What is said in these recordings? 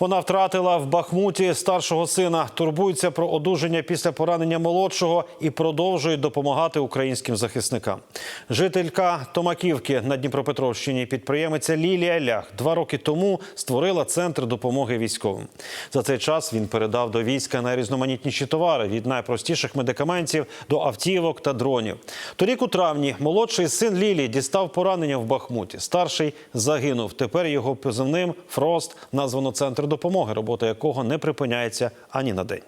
Вона втратила в Бахмуті старшого сина. Турбується про одужання після поранення молодшого і продовжує допомагати українським захисникам. Жителька Томаківки на Дніпропетровщині, підприємиця Лілія Лях, два роки тому створила центр допомоги військовим. За цей час він передав до війська найрізноманітніші товари від найпростіших медикаментів до автівок та дронів. Торік у травні молодший син Лілії дістав поранення в Бахмуті. Старший загинув. Тепер його позивним Фрост названо центр допомоги, робота якого не припиняється ані на день.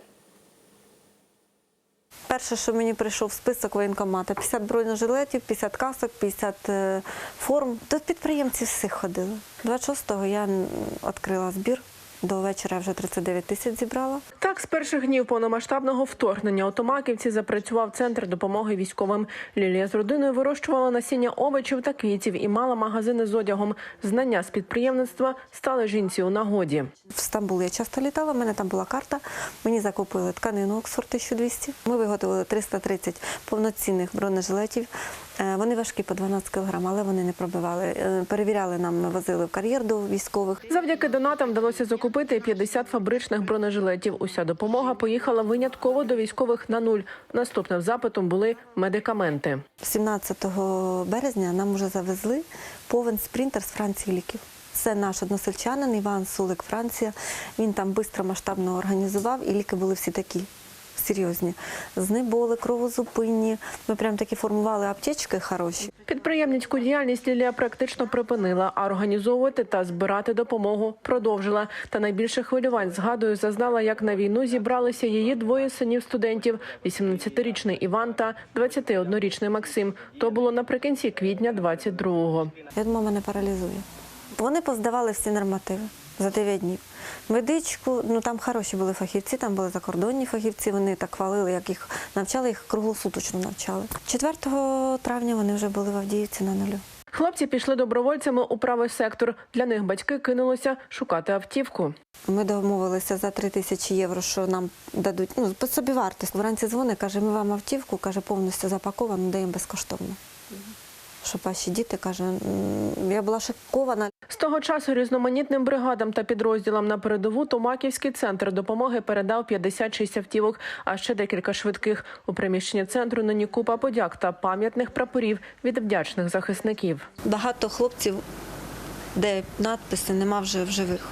Перше, що мені прийшов список воєнкомата, 50 бронежилетів, 50 касок, 50 е, форм. До підприємців всіх ходили. 26-го я відкрила збір. До вечора вже 39 тисяч зібрала. Так, з перших днів повномасштабного вторгнення у Томаківці запрацював центр допомоги військовим. Лілія з родиною вирощувала насіння овочів та квітів і мала магазини з одягом. Знання з підприємництва стали жінці у нагоді. В Стамбул я часто літала, в мене там була карта. Мені закупили тканину Оксфорд 1200. Ми виготовили 330 повноцінних бронежилетів. Е, Вони важкі по 12 кг, але вони не пробивали. Е, Перевіряли нам, ми возили в кар'єр до військових. Завдяки донатам вдалося закупити 50 фабричних бронежилетів. Уся допомога поїхала винятково до військових на нуль. Наступним запитом були медикаменти. 17 березня нам вже завезли повен спринтер з Франції ліків. Це наш односельчанин Іван Сулик, Франція. Він там швидко масштабно організував, і ліки були всі такі серйозні. Знеболи, кровозупинні. Ми прям такі формували аптечки хороші. Підприємницьку діяльність Лілія практично припинила, а організовувати та збирати допомогу продовжила. Та найбільше хвилювань згадую, зазнала, як на війну зібралися її двоє синів студентів: 18-річний Іван та 21-річний Максим. То було наприкінці квітня 22-го. Я думаю, мене паралізує. Вони поздавали всі нормативи за 9 днів. Медичку, ну там хороші були фахівці, там були закордонні фахівці. Вони так хвалили, як їх навчали, їх круглосуточно навчали. 4 травня вони вже були в Авдіївці на нулю. Хлопці пішли добровольцями у правий сектор. Для них батьки кинулися шукати автівку. Ми домовилися за 3 тисячі євро, що нам дадуть ну, по собі вартість. Вранці дзвонить, каже, ми вам автівку, каже, повністю запаковану, даємо безкоштовно. Щоб ваші діти, каже, я була шокована. З того часу різноманітним бригадам та підрозділам на передову Томаківський центр допомоги передав 56 автівок, а ще декілька швидких. У приміщенні центру нині купа подяк та пам'ятних прапорів від вдячних захисників. Багато хлопців, де надписи нема вже в живих.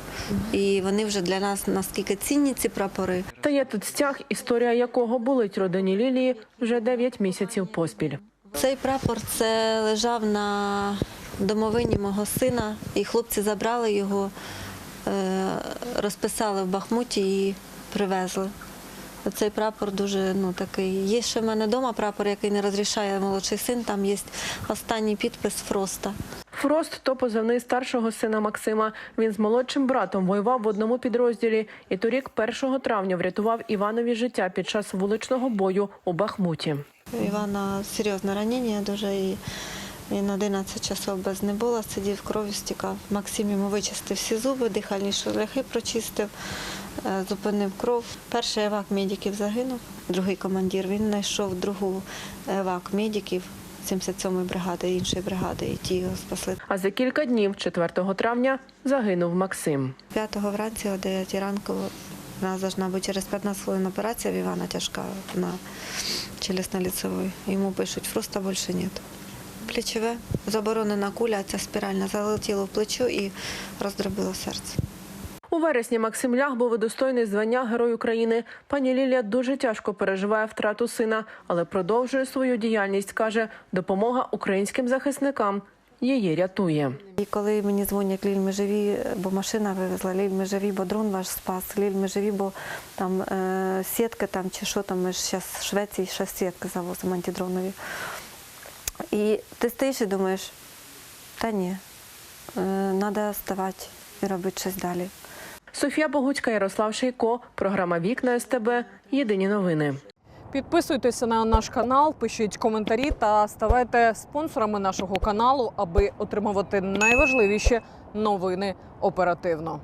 І вони вже для нас наскільки цінні ці прапори. Та є тут стяг, історія якого болить родині Лілії вже 9 місяців поспіль. Цей прапор це лежав на домовині мого сина, і хлопці забрали його, е, розписали в Бахмуті і привезли. Цей прапор дуже ну такий. Є ще в мене вдома прапор, який не розрішає молодший син. Там є останній підпис Фроста. Фрост то позивний старшого сина Максима. Він з молодшим братом воював в одному підрозділі і торік, 1 травня, врятував Іванові життя під час вуличного бою у Бахмуті. У Івана серйозне ранення дуже і він 11 часов без небола сидів, кров'ю стікав. Максим йому вичистив всі зуби, дихальні шляхи прочистив, е, зупинив кров. Перший евак медиків загинув, другий командир. Він знайшов другу евак медиків 77-ї бригади, іншої бригади, і ті його спасли. А за кілька днів, 4 травня, загинув Максим. 5 вранці о 9 ранку у нас должна бути через 15 хвилин операція в Івана тяжка на челюстно-лицевой. Йому пишуть, фруста більше нет. Плечове, заборонена куля, ця спіральна залетіла в плечо і роздробило серце. У вересні Максим Лях був удостоєний звання Герой України. Пані Лілія дуже тяжко переживає втрату сина, але продовжує свою діяльність. каже, допомога українським захисникам її рятує. І коли мені дзвонять, Ліль, ми живі, бо машина вивезла, Ліль, ми живі, бо дрон ваш спас, Ліль, ми живі, бо там е, сітки там чи що там, ми ж зараз в Швеції ще сітки завозимо антидронові. І ти стоїш і думаєш, та ні, треба вставати і робити щось далі. Софія Богуцька, Ярослав Шейко, програма Вікна СТБ. Єдині новини. Підписуйтеся на наш канал, пишіть коментарі та ставайте спонсорами нашого каналу, аби отримувати найважливіші новини оперативно.